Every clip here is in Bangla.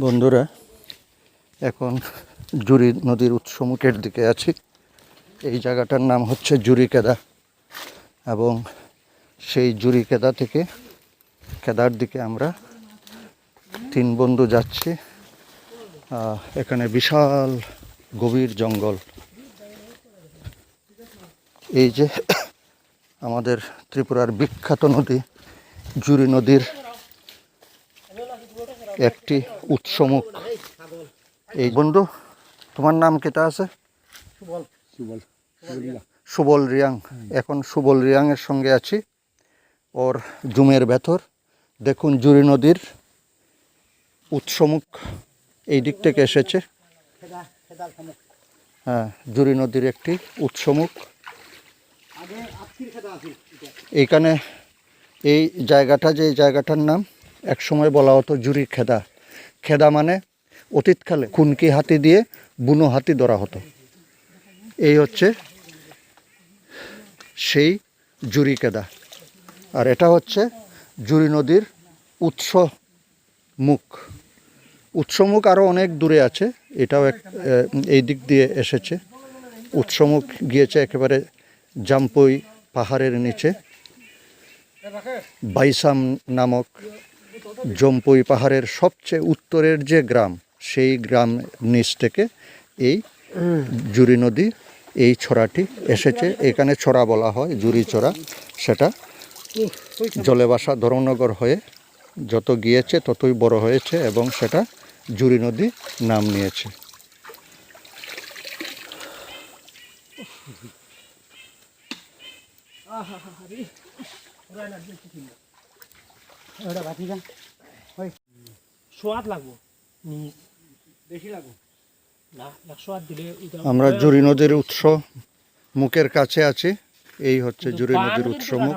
বন্ধুরা, এখন জুরি নদীর উৎসমুখের দিকে আছি। এই জায়গাটার নাম হচ্ছে জুরিকেদা এবং সেই জুরিকেদা থেকে কেদার দিকে আমরা তিন বন্ধু যাচ্ছি। এখানে বিশাল গভীর জঙ্গল। এই যে আমাদের ত্রিপুরার বিখ্যাত নদী, জুরি নদীর একটি উৎসমুখ। এই বন্ধু তোমার নাম কেটা আছে? সুবল। সুবল। সুবল রিয়াং। এখন সুবল রিয়াংয়ের সঙ্গে আছি। ওর জুমের ভেতর। দেখুন জুরি নদীর উৎসমুখ এই দিক থেকে এসেছে। হ্যাঁ জুরি নদীর একটি উৎসমুখ। এইখানে এই জায়গাটা যে জায়গাটার নাম একসময় বলা হতো জুরি খেদা। খেদা মানে অতীতকালে খুনকি হাতি দিয়ে বুনো হাতি ধরা হতো। এই হচ্ছে সেই জুরি কেদা আর এটা হচ্ছে জুরি নদীর উৎস মুখ উৎসমুখ আরও অনেক দূরে আছে, এটাও এক এই দিক দিয়ে এসেছে। উৎসমুখ গিয়েছে একেবারে জাম্পুই পাহাড়ের নিচে, বাইসাম নামক জম্পুই পাহাড়ের সবচেয়ে উত্তরের যে গ্রাম সেই গ্রাম নিচ থেকে এই জুরি নদী এই ছড়াটি এসেছে এখানে ছড়া বলা হয় জুরি ছড়া সেটা জলেবাসা ধর্মনগর হয়ে যত গিয়েছে ততই বড় হয়েছে এবং সেটা জুরি নদী নাম নিয়েছে ওটা ওই সোয়াদ লাগবো? বেশি লাগবে? আমরা জুরি নদীর উৎস মুখের কাছে আছি এই হচ্ছে জুরি নদীর উৎস মুখ।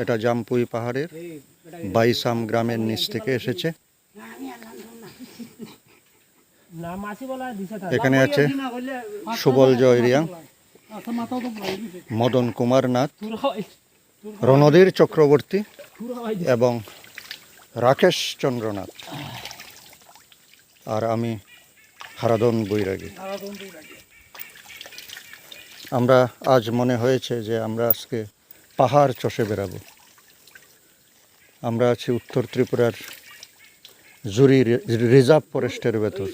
এটা জামপুই পাহাড়ের বাইসাম গ্রামের নিচ থেকে এসেছে। না মাছি বলা দিছে তার। এখানে আছে সুবল জয় রিয়াং আচ্ছা মদন কুমার নাথ তুর হয় রণধীর চক্রবর্তী এবং রাকেশ চন্দ্রনাথ। আর আমি হারাদন বৈরাগী। আমরা আজ মনে হয়েছে যে আমরা আজকে পাহাড় চষে বেড়াবো। আমরা আছি উত্তর ত্রিপুরার জুরি রিজার্ভ ফরেস্টের ভেতর।